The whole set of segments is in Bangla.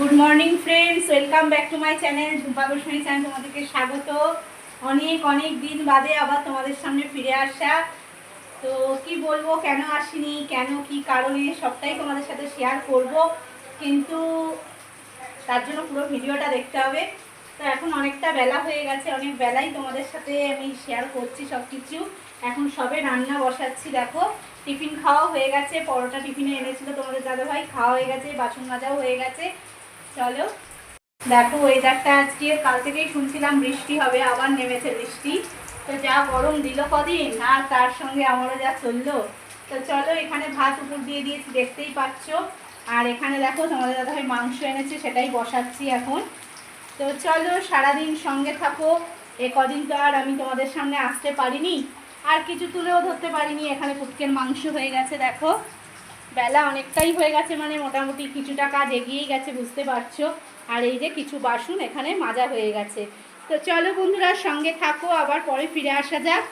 Good morning friends welcome back to my channel Jhumpa Goswami channel তোমাদেরকে স্বাগত। অনেক অনেক দিন বাদে আবার তোমাদের সামনে ফিরে আসা। তো কি বলব, কেন আসিনি, কেন, কি কারণে, সবটাই তোমাদের সাথে শেয়ার করব। কিন্তু তার জন্য পুরো ভিডিওটা দেখতে হবে। তো এখন অনেকটা বেলা হয়ে গেছে, অনেক বেলাই তোমাদের সাথে আমি শেয়ার করছি সব কিছু এখন সবে রান্না বসাচ্ছি, দেখো। টিফিন খাওয়া হয়ে গেছে, পরোটা টিফিনে এনেছিল তোমাদের দাদাভাই, খাওয়া হয়ে গেছে, বাসন মাজাও হয়ে গেছে। চলো। দেখো ওয়েদারটা আজকে, কাল থেকেই শুনছিলাম বৃষ্টি হবে, আবার নেমেছে বৃষ্টি। তো যা গরম দিল কদিন, আর তার সঙ্গে আমারও যা চলল। তো চলো, এখানে ভাত উপর দিয়ে দিয়েছি, দেখতেই পাচ্ছ। আর এখানে দেখো, তোমাদের দাদা দাদাভাই মাংস এনেছে, সেটাই বসাচ্ছি এখন। তো চলো, সারাদিন সঙ্গে থাকো। এ কদিন তো আর আমি তোমাদের সামনে আসতে পারিনি। আর কিছু তুলেও ধরতে পারিনি, এখানে পুটকের মাংস হয়ে গেছে, দেখো। বেলা অনেকটাই হয়ে গেছে মানে মোটামুটি কিছুটা কাজ এগিয়েই গেছে, বুঝতে পারছ? আর এই যে কিছু বাসন এখানে মাজা হয়ে গেছে। তো চলো বন্ধুরা, সঙ্গে থাকো, আবার পরে ফিরে আসা যাক।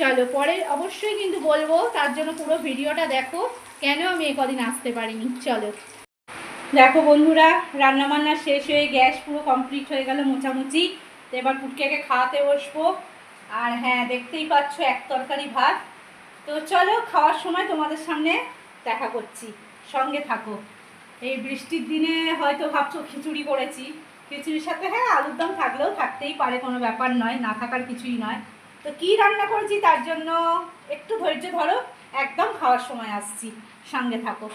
চলো, পরে অবশ্যই কিন্তু বলব, তার জন্য পুরো ভিডিওটা দেখো, কেন আমি এ কদিন আসতে পারিনি? চলো। দেখো বন্ধুরা রান্না বান্না শেষ হয়ে গ্যাস পুরো কমপ্লিট হয়ে গেল মোচামুচি তো এবার পুটকেকে খাওয়াতে বসবো। আর হ্যাঁ দেখতেই পাচ্ছ এক তরকারি ভাত। তো চলো, খাওয়ার সময় তোমাদের সামনে দেখা করছি, সঙ্গে থাকো। এই বৃষ্টির দিনে হয়তো ভাবছ খিচুড়ি করেছি। খিচুড়ির সাথে হ্যাঁ আলুর দম থাকলেও থাকতেই পারে, কোনো ব্যাপার নয়, না থাকার কিছুই নয়। তো কি রান্না করেছি তার জন্য একটু ধৈর্য ধরো, একদম খাওয়ার সময় আসছি, সঙ্গে থাকো।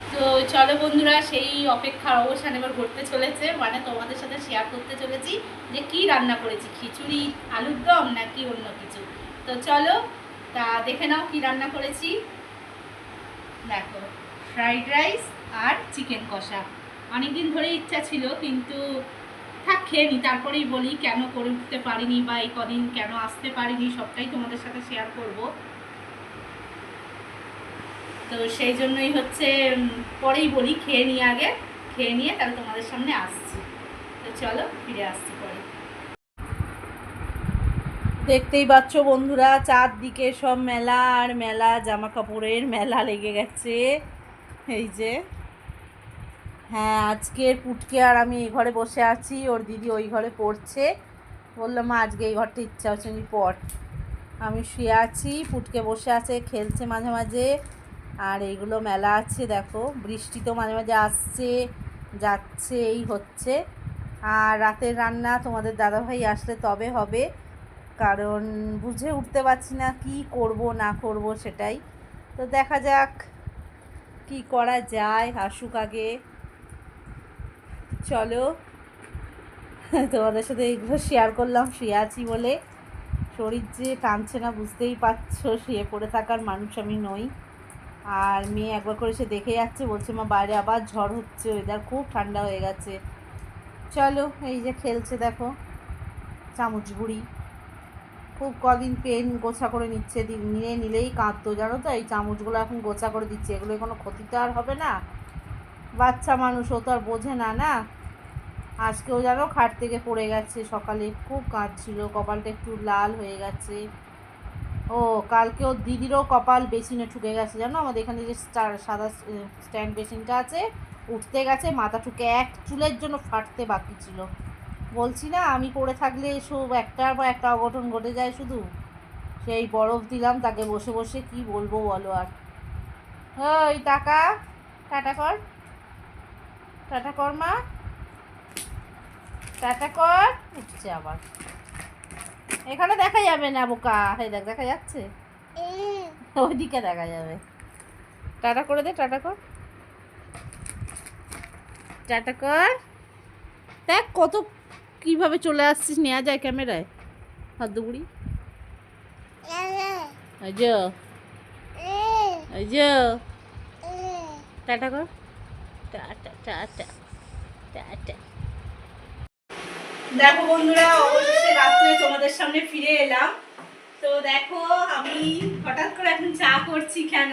তো চলো বন্ধুরা, সেই অপেক্ষার অবসান এবার ঘটতে চলেছে মানে তোমাদের সাথে শেয়ার করতে চলেছি যে কি রান্না করেছি, খিচুড়ি, আলুর দম নাকি অন্য কিছু। তো চলো, তা দেখে নাও কি রান্না করেছি। দেখো ফ্রাইড রাইস আর চিকেন কষা। অনেকদিন ধরে ইচ্ছা ছিল, কিন্তু থাক, খেয়ে নি, তারপরেই বলি কেন করে উঠতে পারিনি বা এই কদিন কেন আসতে পারিনি, সবটাই তোমাদের সাথে শেয়ার করব। তো সেই জন্যই হচ্ছে পরেই বলি, খেয়ে নিয়ে আগে, খেয়ে নিয়ে তাহলে তোমাদের সামনে আসছি। তো চলো, ফিরে আসছি পরে। দেখতেই পাচ্ছ বন্ধুরা, চারদিকে সব মেলা আর মেলা জামা কাপড়ের মেলা লেগে গেছে। এই যে হ্যাঁ আজকের পুটকে আর আমি এই ঘরে বসে আছি, ওর দিদি ওই ঘরে পড়ছে। বললাম আজকে এই ঘরটা ইচ্ছা হচ্ছে আমি পড়। আমি শুয়ে আছি, পুটকে বসে আছে, খেলছে মাঝে মাঝে। আর এইগুলো মেলা আছে, দেখো, বৃষ্টি তো মাঝে মাঝে আসছে যাচ্ছে এই হচ্ছে। আর রাতের রান্না তোমাদের দাদাভাই আসলে তবে হবে। কারণ বুঝে উঠতে পারছি না কি করব, না করব সেটাই। তো দেখা যাক কি করা যায় হাসুক আগে। চলো, তোমাদের সাথে এইগুলো শেয়ার করলাম, শুয়ে আছি বলে। শরীর যে টানছে না, বুঝতেই পারছ, শুয়ে পড়ে থাকার মানুষ আমি নই। আর মেয়ে একবার করে সে দেখে যাচ্ছে, বলছে, মা, বাইরে আবার ঝড় হচ্ছে ওয়েদার খুব ঠান্ডা হয়ে গেছে। চলো, এই যে খেলছে দেখো, চামচ বুড়ি খুব কদিন পেন গোছা করে নিচ্ছে নিয়ে নিলেই কাঁদতো, জানো তো? এই চামচগুলো এখন গোছা করে দিচ্ছে, এগুলো কোনো ক্ষতি তো আর হবে না? বাচ্চা মানুষ, ও তো আর বোঝে না না? আজকেও জানো খাট থেকে পড়ে গেছে, সকালে খুব কাঁদছিল, কপালটা একটু লাল হয়ে গেছে। ও কালকে ওর দিদিরও কপাল বেসিনে ঠুকে গেছে, জানো? আমাদের এখানে যে সাদা স্ট্যান্ড বেসিনটা আছে, উঠতে গেছে, মাথা ঠুকে এক চুলের জন্য ফাটতে বাকি ছিল। বলছি না আমি পড়ে থাকলে সব একটার পর একটা অঘটন ঘটে যায় শুধু। সেই বরফ দিলাম তাকে বসে বসে কি বলব বলো আর। ওই টাকা টাটা কর। টাটা কর মা। টাটা কর। উঠছে আবার। এখানে দেখা যাবে না বোকা। এই দেখ দেখা যাচ্ছে? ওইদিকে দেখা যাবে। টাটা করে দে টাটা কর। টাটা কর। দেখ কত কীভাবে চলে আসছিস? নেওয়া যায় ক্যামেরায়? হাতদুগুড়ি এই যে। টাটা কর। Tata tata tata. দেখো বন্ধুরা, অবশেষে রাত্রে তোমাদের সামনে ফিরে এলাম। তো দেখো, আমি হঠাৎ করে এখন চা করছি কেন?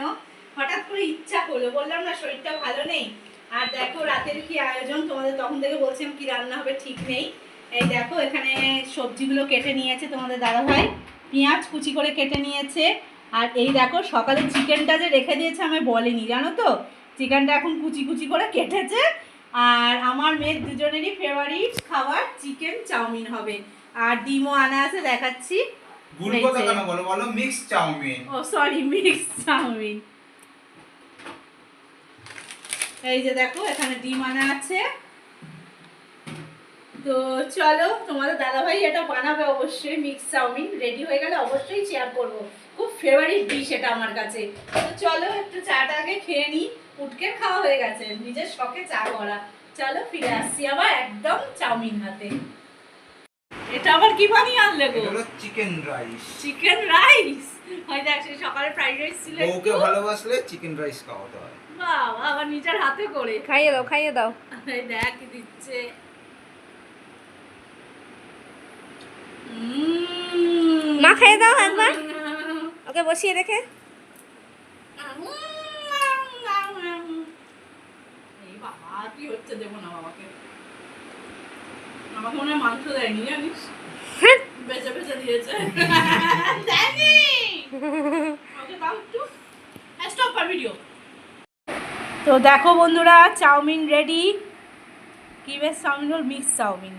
হঠাৎ করে ইচ্ছা হলো বললাম না, শরীরটা ভালো নেই। আর দেখো, রাতের কি আয়োজন? তোমাদের তখন থেকে বলছিলাম কি রান্না হবে, ঠিক নেই। এই দেখো এখানে সবজিগুলো কেটে নিয়েছে তোমাদের দাদাভাই। পেঁয়াজ কুচি করে কেটে নিয়েছে। আর এই দেখো সকালে চিকেনটা যে রেখে দিয়েছে আমি বলিনি জানো তো? চিকেনটা এখন কুচি কুচি করে কেটেছে। আর আমার মেয়ের দুজনেরই ফেভারিট খাবার চিকেন চাউমিন হবে। আর ডিমও আনা আছে দেখাচ্ছি। ভুল কথা কেন বলো? বলো mix chow. Mein sorry mix chow. Mein যে দেখো এখানে ডিম আনা আছে। তো চলো তোমাদের দাদাভাই এটা বানাবে অবশ্যই মিক্স চাউমিন রেডি হয়ে গেলে অবশ্যই শেয়ার করব। খুব ফেভারিট ডিশ এটা আমার কাছে। তো চলো একটু চাটা আগে খেয়ে নিই। উঠকে খাওয়া হয়ে গেছে নিজের শখে চা করা। চলো ফিরে আসছি আবার একদম চাউমিন হাতে। এটা আবার কি বানিয়ে আনলে গো? চিকেন রাইস চিকেন রাইস হয় দেখ সেই সকালে ফ্রাইড রাইস ছিল একটু। ভালোবাসলে চিকেন রাইস খাওয়াতে হয়। বাবা আবার নিজের হাতে করে। খাইয়ে দাও খাইয়ে দাও। দেখ কি দিচ্ছে। মা খেয়ে দাও একবার। ওকে বসিয়ে রেখে। হয় তো দেখো বন্ধুরা চাউমিন রেডি কি বেশ চাউমিন হল? Mix chow.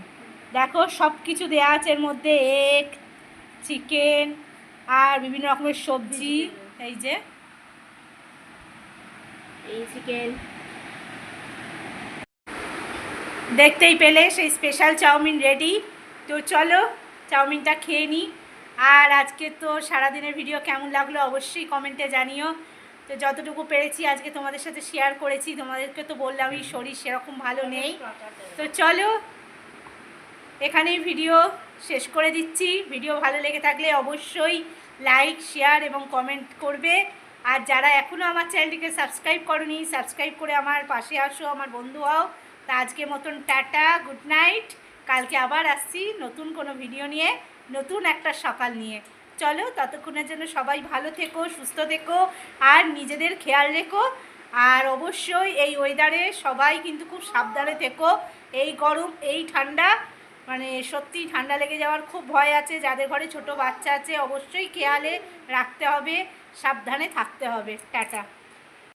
দেখো সব কিছু দেওয়া আছে এর মধ্যে। এগ চিকেন আর বিভিন্ন রকমের সবজি এই যে এই চিকেন। দেখতেই পেলে সেই স্পেশাল চাউমিন রেডি তো চলো চাউমিনটা খেয়ে নিই আর আজকে তো সারাদিনের ভিডিও কেমন লাগল অবশ্যই কমেন্টে জানিও। তো যতটুকু পেরেছি আজকে তোমাদের সাথে শেয়ার করেছি। তোমাদেরকে তো বললামই শরীর সেরকম ভালো নেই। তো চলো এখানেই ভিডিও শেষ করে দিচ্ছি। ভিডিও ভালো লেগে থাকলে অবশ্যই লাইক, শেয়ার এবং কমেন্ট করবে। আর যারা এখনও আমার চ্যানেলটিকে সাবস্ক্রাইব করনি, সাবস্ক্রাইব করে আমার পাশে আসো, আমার বন্ধু হও। তা আজকে মতন টাটা, গুড নাইট। কালকে আবার আসছি নতুন কোনো ভিডিও নিয়ে, নতুন একটা সকাল নিয়ে। চলো, ততক্ষণের জন্য সবাই ভালো থেকো, সুস্থ থেকো, আর নিজেদের খেয়াল রেখো। আর অবশ্যই এই ওয়েদারে সবাই কিন্তু খুব সাবধানে থেকো। এই গরম, এই ঠান্ডা মানে সত্যি ঠান্ডা লেগে যাওয়ার খুব ভয় আছে। যাদের ঘরে ছোট বাচ্চা আছে, অবশ্যই খেয়ালে রাখতে হবে, সাবধানে থাকতে হবে। টাটা।